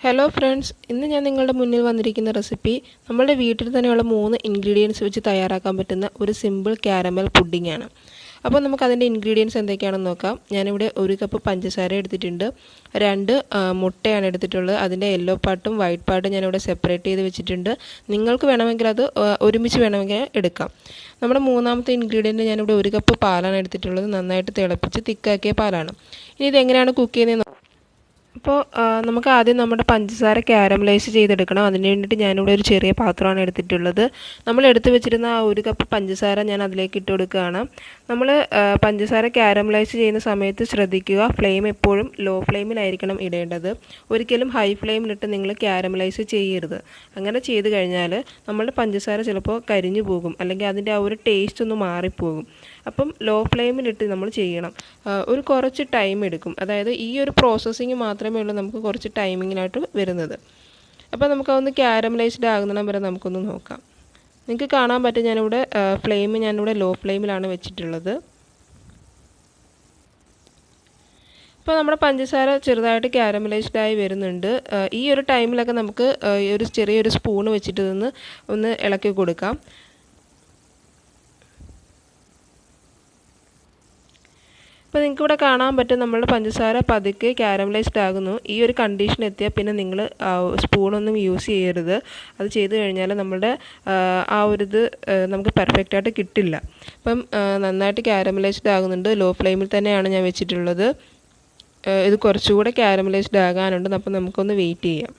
Hello friends ഇന്ന് ഞാൻ നിങ്ങളുടെ മുന്നിൽ വന്നിരിക്കുന്ന റെസിപ്പി നമ്മുടെ വീട്ടിൽ തന്നെയുള്ള മൂന്ന് ഇൻഗ്രീഡിയൻസ് വെച്ച് തയ്യാറാക്കാൻ പറ്റുന്ന ഒരു സിമ്പിൾ ക്യാരമൽ പുഡിംഗ് ആണ്. അപ്പോൾ നമുക്ക് അതിന്റെ ഇൻഗ്രീഡിയൻസ് എന്തൊക്കെയാണെന്ന് നോക്കാം. ഞാനിവിടെ ഒരു കപ്പ് പഞ്ചസാര എടുത്തിട്ടുണ്ട്. രണ്ട് മുട്ടയാണ് എടുത്തിട്ടുള്ളത്. അതിന്റെ യെല്ലോ പാർട്ടും വൈറ്റ് പാർട്ടും ഞാനിവിടെ സെപ്പറേറ്റ് ചെയ്ത് വെച്ചിട്ടുണ്ട്. നിങ്ങൾക്ക് വേണമെങ്കിൽ അത് ഒരുമിച്ച് വേണമെങ്കിൽ എടുക്കാം. നമ്മുടെ മൂന്നാമത്തെ ഇൻഗ്രീഡിയന്റ് ഞാനിവിടെ ഒരു കപ്പ് പാലാണ് എടുത്തിട്ടുള്ളത്. നന്നായിട്ട് തിളപ്പിച്ച് തിക്കാക്കിയ പാലാണ്. ഇനി ഇതെങ്ങനെയാണ് കുക്ക് ചെയ്യുന്നത് അപ്പോൾ നമുക്ക് ആദ്യം നമ്മുടെ പഞ്ചസാര ക്യാരമലൈസ് ചെയ്തെടുക്കണം. അതിന് വേണ്ടിയിട്ട് ഞാനിവിടെ ഒരു ചെറിയ പാത്രമാണ് എടുത്തിട്ടുള്ളത്. നമ്മൾ എടുത്തു വെച്ചിരുന്ന ആ ഒരു കപ്പ് പഞ്ചസാര ഞാൻ അതിലേക്ക് ഇട്ട് കൊടുക്കുകയാണ്. നമ്മൾ പഞ്ചസാര ക്യാരമലൈസ് ചെയ്യുന്ന സമയത്ത് ശ്രദ്ധിക്കുക. ഫ്ലെയിം എപ്പോഴും ലോ ഫ്ലെയിമിലായിരിക്കണം ഇടേണ്ടത്. ഒരിക്കലും ഹൈ ഫ്ലെയിമിലിട്ട് നിങ്ങൾ ക്യാരമലൈസ് ചെയ്യരുത്. അങ്ങനെ ചെയ്ത് കഴിഞ്ഞാൽ നമ്മളുടെ പഞ്ചസാര ചിലപ്പോൾ കരിഞ്ഞു പോകും. അല്ലെങ്കിൽ അതിന്റെ ആ ഒരു ടേസ്റ്റ് ഒന്ന് മാറിപ്പോകും. അപ്പം ലോ ഫ്ലെയിമിലിട്ട് നമ്മൾ ചെയ്യണം. ഒരു കുറച്ച് ടൈം എടുക്കും. അതായത് ഈ ഒരു പ്രോസസ്സിങ് മാത്രമേ ഉള്ളൂ നമുക്ക് കുറച്ച് ടൈമിങ്ങിനായിട്ട് വരുന്നത്. അപ്പോൾ നമുക്കതൊന്ന് ക്യാരമലൈസ്ഡ് ആകുന്നിടം വരെ നമുക്കൊന്ന് നോക്കാം. നിങ്ങൾക്ക് കാണാൻ പറ്റും ഞാനിവിടെ ഫ്ലെയിം ഞാനിവിടെ ലോ ഫ്ലെയിമിലാണ് വെച്ചിട്ടുള്ളത്. ഇപ്പോൾ നമ്മുടെ പഞ്ചസാര ചെറുതായിട്ട് ക്യാരമലൈസ്ഡ് ആയി വരുന്നുണ്ട്. ഈ ഒരു ടൈമിലൊക്കെ നമുക്ക് ഒരു ചെറിയൊരു സ്പൂൺ വെച്ചിട്ട് നിന്ന് ഒന്ന് ഇളക്കി കൊടുക്കാം. അപ്പോൾ നിങ്ങൾക്ക് ഇവിടെ കാണാൻ പറ്റും നമ്മളുടെ പഞ്ചസാര പതുക്കെ ക്യാരമലൈസ്ഡ് ആകുന്നു. ഈ ഒരു കണ്ടീഷൻ എത്തിയാൽ പിന്നെ നിങ്ങൾ സ്പൂണൊന്നും യൂസ് ചെയ്യരുത്. അത് ചെയ്തു കഴിഞ്ഞാൽ നമ്മുടെ ആ, ഒരു ഇത് നമുക്ക് പെർഫെക്റ്റ് ആയിട്ട് കിട്ടില്ല. അപ്പം നന്നായിട്ട് ക്യാരമലൈസ്ഡ് ആകുന്നുണ്ട്. ലോ ഫ്ലെയിമിൽ തന്നെയാണ് ഞാൻ വെച്ചിട്ടുള്ളത്. ഇത് കുറച്ചുകൂടെ ക്യാരമലൈസ്ഡ് ആകാനുണ്ട്. അപ്പം നമുക്കൊന്ന് വെയിറ്റ് ചെയ്യാം.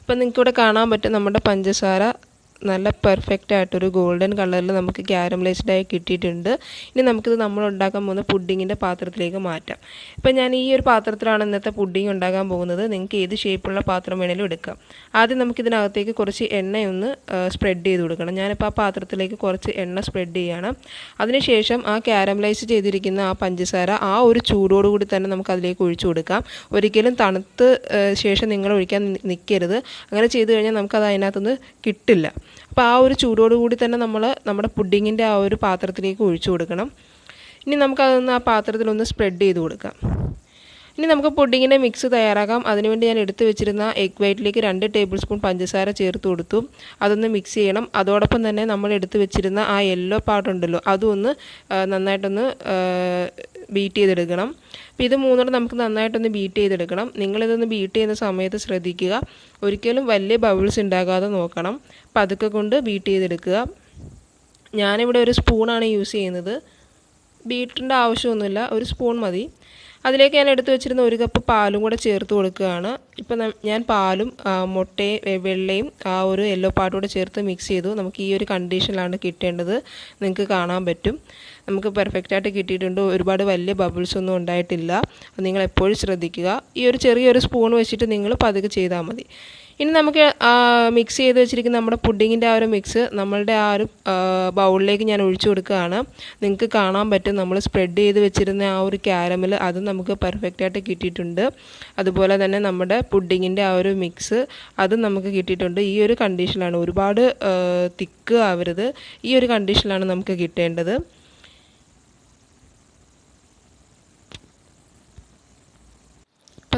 ഇപ്പം നിങ്ങൾക്കിവിടെ കാണാൻ പറ്റും നമ്മുടെ പഞ്ചസാര നല്ല പെർഫെക്റ്റ് ആയിട്ടൊരു ഗോൾഡൻ കളറിൽ നമുക്ക് ക്യാരമലൈസ്ഡായി കിട്ടിയിട്ടുണ്ട്. ഇനി നമുക്കിത് നമ്മൾ ഉണ്ടാക്കാൻ പോകുന്ന പുഡിങ്ങിന്റെ പാത്രത്തിലേക്ക് മാറ്റാം. ഇപ്പം ഞാൻ ഈ ഒരു പാത്രത്തിലാണ് ഇന്നത്തെ പുഡിങ് ഉണ്ടാക്കാൻ പോകുന്നത്. നിങ്ങൾക്ക് ഏത് ഷേപ്പുള്ള പാത്രം വേണേലും എടുക്കാം. ആദ്യം നമുക്കിതിനകത്തേക്ക് കുറച്ച് എണ്ണയൊന്ന് സ്പ്രെഡ് ചെയ്ത് കൊടുക്കണം. ഞാനിപ്പോൾ ആ പാത്രത്തിലേക്ക് കുറച്ച് എണ്ണ സ്പ്രെഡ് ചെയ്യണം. അതിനുശേഷം ആ ക്യാരമലൈസ് ചെയ്തിരിക്കുന്ന ആ പഞ്ചസാര ആ ഒരു ചൂടോടുകൂടി തന്നെ നമുക്ക് അതിലേക്ക് ഒഴിച്ചു കൊടുക്കാം. ഒരിക്കലും തണുത്ത് ശേഷം നിങ്ങൾ ഒഴിക്കാൻ നിൽക്കരുത് അങ്ങനെ ചെയ്ത് കഴിഞ്ഞാൽ നമുക്കത് അതിനകത്തുനിന്ന് കിട്ടില്ല. അപ്പോൾ ആ ഒരു ചൂടോടുകൂടി തന്നെ നമ്മൾ നമ്മുടെ പുഡിങ്ങിന്റെ ആ ഒരു പാത്രത്തിലേക്ക് ഒഴിച്ചു കൊടുക്കണം. ഇനി നമുക്കതൊന്ന് ആ പാത്രത്തിലൊന്ന് സ്പ്രെഡ് ചെയ്ത് കൊടുക്കാം. ഇനി നമുക്ക് പുഡിങ്ങിന്റെ മിക്സ് തയ്യാറാക്കാം. അതിനുവേണ്ടി ഞാൻ എടുത്തു വെച്ചിരുന്ന എഗ് വൈറ്റിലേക്ക് രണ്ട് ടേബിൾ സ്പൂൺ പഞ്ചസാര ചേർത്ത് കൊടുത്തു. അതൊന്ന് മിക്സ് ചെയ്യണം. അതോടൊപ്പം തന്നെ നമ്മൾ എടുത്തു വെച്ചിരുന്ന ആ യെല്ലോ പാട്ടുണ്ടല്ലോ അതും ഒന്ന് നന്നായിട്ടൊന്ന് ബീറ്റ് ചെയ്തെടുക്കണം. അപ്പോൾ ഇത് മൂന്നോടെ നമുക്ക് നന്നായിട്ടൊന്ന് ബീറ്റ് ചെയ്തെടുക്കണം. നിങ്ങളിതൊന്ന് ബീറ്റ് ചെയ്യുന്ന സമയത്ത് ശ്രദ്ധിക്കുക. ഒരിക്കലും വലിയ ബബിൾസ് ഉണ്ടാകാതെ നോക്കണം. പതുക്കെ കൊണ്ട് ബീറ്റ് ചെയ്തെടുക്കുക. ഞാനിവിടെ ഒരു സ്പൂണാണ് യൂസ് ചെയ്യുന്നത്. ബീറ്ററിന്റെ ആവശ്യമൊന്നുമില്ല. ഒരു സ്പൂൺ മതി. അതിലേക്ക് ഞാൻ എടുത്തു വെച്ചിരുന്ന ഒരു കപ്പ് പാലും കൂടെ ചേർത്ത് കൊടുക്കുകയാണ്. ഇപ്പം ഞാൻ പാലും മുട്ടയും വെള്ളയും ആ ഒരു യെല്ലോ പാട്ടും കൂടെ ചേർത്ത് മിക്സ് ചെയ്തു. നമുക്ക് ഈ ഒരു കണ്ടീഷനിലാണ് കിട്ടേണ്ടത്. നിങ്ങൾക്ക് കാണാൻ പറ്റും. നമുക്ക് പെർഫെക്റ്റായിട്ട് കിട്ടിയിട്ടുണ്ട്. ഒരുപാട് വലിയ ബബിൾസ് ഒന്നും ഉണ്ടായിട്ടില്ല. നിങ്ങൾ എപ്പോഴും ശ്രദ്ധിക്കുക. ഈ ഒരു ചെറിയൊരു സ്പൂൺ വെച്ചിട്ട് നിങ്ങൾ പതുക്കെ ചെയ്താൽ മതി. ഇനി നമുക്ക് മിക്സ് ചെയ്ത് വെച്ചിരിക്കുന്ന നമ്മുടെ പുഡിങ്ങിന്റെ ആ ഒരു മിക്സ് നമ്മളുടെ ആ ഒരു ബൗളിലേക്ക് ഞാൻ ഒഴിച്ചു കൊടുക്കുകയാണ്. നിങ്ങൾക്ക് കാണാൻ പറ്റും നമ്മൾ സ്പ്രെഡ് ചെയ്ത് വെച്ചിരുന്ന ആ ഒരു ക്യാരമൽ അത് നമുക്ക് പെർഫെക്റ്റായിട്ട് കിട്ടിയിട്ടുണ്ട്. അതുപോലെ തന്നെ നമ്മുടെ പുഡിങ്ങിന്റെ ആ ഒരു മിക്സ് അത് നമുക്ക് കിട്ടിയിട്ടുണ്ട്. ഈ ഒരു കണ്ടീഷനിലാണ് ഒരുപാട് തിക്ക് ആവരുത്. ഈ ഒരു കണ്ടീഷനിലാണ് നമുക്ക് കിട്ടേണ്ടത്.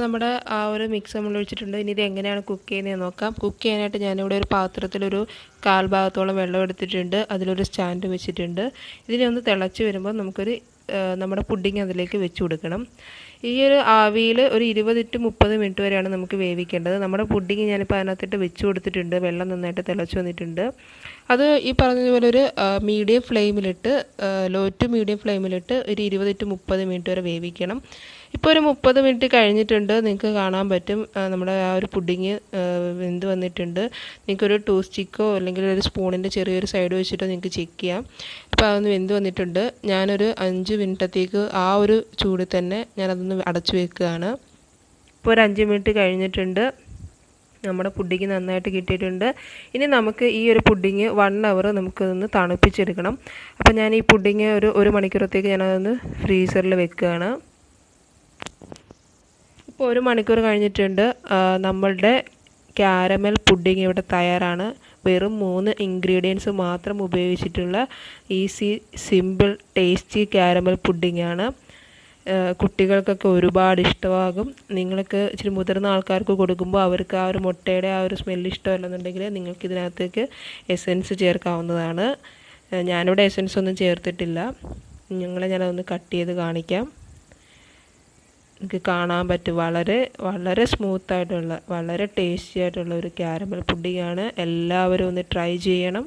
നമ്മുടെ ആ ഒരു മിക്സ് നമ്മൾ ഒഴിച്ചിട്ടുണ്ട്. ഇനി ഇത് എങ്ങനെയാണ് കുക്ക് ചെയ്യുന്നത് നോക്കാം. കുക്ക് ചെയ്യാനായിട്ട് ഞാനിവിടെ ഒരു പാത്രത്തിലൊരു കാൽ ഭാഗത്തോളം വെള്ളം എടുത്തിട്ടുണ്ട്. അതിലൊരു സ്റ്റാൻഡ് വെച്ചിട്ടുണ്ട്. ഇതിനെ ഒന്ന് തിളച്ച് വരുമ്പോൾ നമുക്കൊരു നമ്മുടെ പുഡിങ് അതിലേക്ക് വെച്ച് കൊടുക്കണം. ഈ ഒരു ആവിയിൽ ഒരു ഇരുപത് ടു മുപ്പത് മിനിറ്റ് വരെയാണ് നമുക്ക് വേവിക്കേണ്ടത്. നമ്മുടെ പുഡിങ് ഞാനിപ്പോൾ അതിനകത്തിട്ട് വെച്ച് കൊടുത്തിട്ടുണ്ട്. വെള്ളം നന്നായിട്ട് തിളച്ച് വന്നിട്ടുണ്ട്. അത് ഈ പറഞ്ഞതുപോലെ ഒരു മീഡിയം ഫ്ലെയിമിലിട്ട് ലോ ടു മീഡിയം ഫ്ലെയിമിലിട്ട് ഒരു ഇരുപത് ടു മുപ്പത് മിനിറ്റ് വരെ വേവിക്കണം. ഇപ്പോൾ ഒരു മുപ്പത് മിനിറ്റ് കഴിഞ്ഞിട്ടുണ്ട്. നിങ്ങൾക്ക് കാണാൻ പറ്റും. നമ്മുടെ ആ ഒരു പുഡിങ് വെന്ത് വന്നിട്ടുണ്ട്. നിങ്ങൾക്കൊരു ടൂ സ്റ്റിക്കോ അല്ലെങ്കിൽ ഒരു സ്പൂണിന്റെ ചെറിയൊരു സൈഡ് വെച്ചിട്ട് നിങ്ങൾക്ക് ചെക്ക് ചെയ്യാം. ഇപ്പോൾ അതൊന്ന് വെന്ത് വന്നിട്ടുണ്ട്. ഞാനൊരു അഞ്ച് മിനിറ്റത്തേക്ക് ആ ഒരു ചൂട് തന്നെ ഞാനതൊന്ന് അടച്ചു വെക്കുകയാണ്. ഇപ്പോൾ ഒരു അഞ്ച് മിനിറ്റ് കഴിഞ്ഞിട്ടുണ്ട്. നമ്മുടെ പുഡിങ് നന്നായിട്ട് കിട്ടിയിട്ടുണ്ട്. ഇനി നമുക്ക് ഈ ഒരു പുഡിങ് വൺ അവർ നമുക്കതൊന്ന് തണുപ്പിച്ചെടുക്കണം. അപ്പോൾ ഞാൻ ഈ പുഡിങ് ഒരു ഒരു മണിക്കൂറത്തേക്ക് ഞാനതൊന്ന് ഫ്രീസറിൽ വെക്കുകയാണ്. ഇപ്പോൾ ഒരു മണിക്കൂർ കഴിഞ്ഞിട്ടുണ്ട്. നമ്മളുടെ ക്യാരമൽ പുഡിങ് ഇവിടെ തയ്യാറാണ്. വെറും മൂന്ന് ഇൻഗ്രീഡിയൻസ് മാത്രം ഉപയോഗിച്ചിട്ടുള്ള ഈസി സിമ്പിൾ ടേസ്റ്റി ക്യാരമൽ പുഡിങ്ങാണ് കുട്ടികൾക്കൊക്കെ ഒരുപാട് ഇഷ്ടമാകും. നിങ്ങൾക്ക് ഇച്ചിരി മുതിർന്ന ആൾക്കാർക്ക് കൊടുക്കുമ്പോൾ അവർക്ക് ആ ഒരു മുട്ടയുടെ ആ ഒരു സ്മെല്ല് ഇഷ്ടമല്ലെന്നുണ്ടെങ്കിൽ നിങ്ങൾക്ക് ഇതിനകത്തേക്ക് എസെൻസ് ചേർക്കാവുന്നതാണ്. ഞാനിവിടെ എസെൻസ് ഒന്നും ചേർത്തിട്ടില്ല. നിങ്ങളെ ഞാനതൊന്ന് കട്ട് ചെയ്ത് കാണിക്കാം. നിങ്ങൾക്ക് കാണാൻ പറ്റും. വളരെ വളരെ സ്മൂത്ത് ആയിട്ടുള്ള വളരെ ടേസ്റ്റി ആയിട്ടുള്ള ഒരു ക്യാരമൽ പുഡിങ്ങാണ് എല്ലാവരും ഒന്ന് ട്രൈ ചെയ്യണം.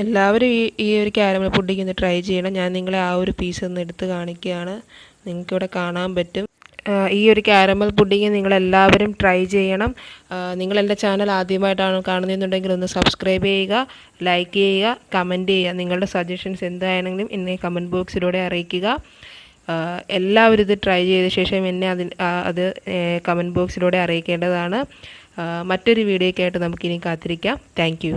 എല്ലാവരും ഈ ഈ ഒരു ക്യാരമൽ പുഡിംഗ് ഒന്ന് ട്രൈ ചെയ്യണം. ഞാൻ നിങ്ങളെ ആ ഒരു പീസ് ഒന്ന് എടുത്ത് കാണിക്കുകയാണ്. നിങ്ങൾക്കിവിടെ കാണാൻ പറ്റും. ഈ ഒരു ക്യാരമൽ പുഡിങ് നിങ്ങളെല്ലാവരും ട്രൈ ചെയ്യണം. നിങ്ങൾ എന്റെ ചാനൽ ആദ്യമായിട്ടാണ് കാണുന്നതെന്നുണ്ടെങ്കിൽ ഒന്ന് സബ്സ്ക്രൈബ് ചെയ്യുക ലൈക്ക് ചെയ്യുക കമന്റ് ചെയ്യുക. നിങ്ങളുടെ സജഷൻസ് എന്താണെങ്കിലും എന്നെ കമന്റ് ബോക്സിലൂടെ അറിയിക്കുക. എല്ലാവരും ഇത് ട്രൈ ചെയ്ത ശേഷം എന്നെ അതിന് അത് കമന്റ് ബോക്സിലൂടെ അറിയിക്കേണ്ടതാണ്. മറ്റൊരു വീഡിയോയ്ക്കായിട്ട് നമുക്കിനി കാത്തിരിക്കാം. താങ്ക്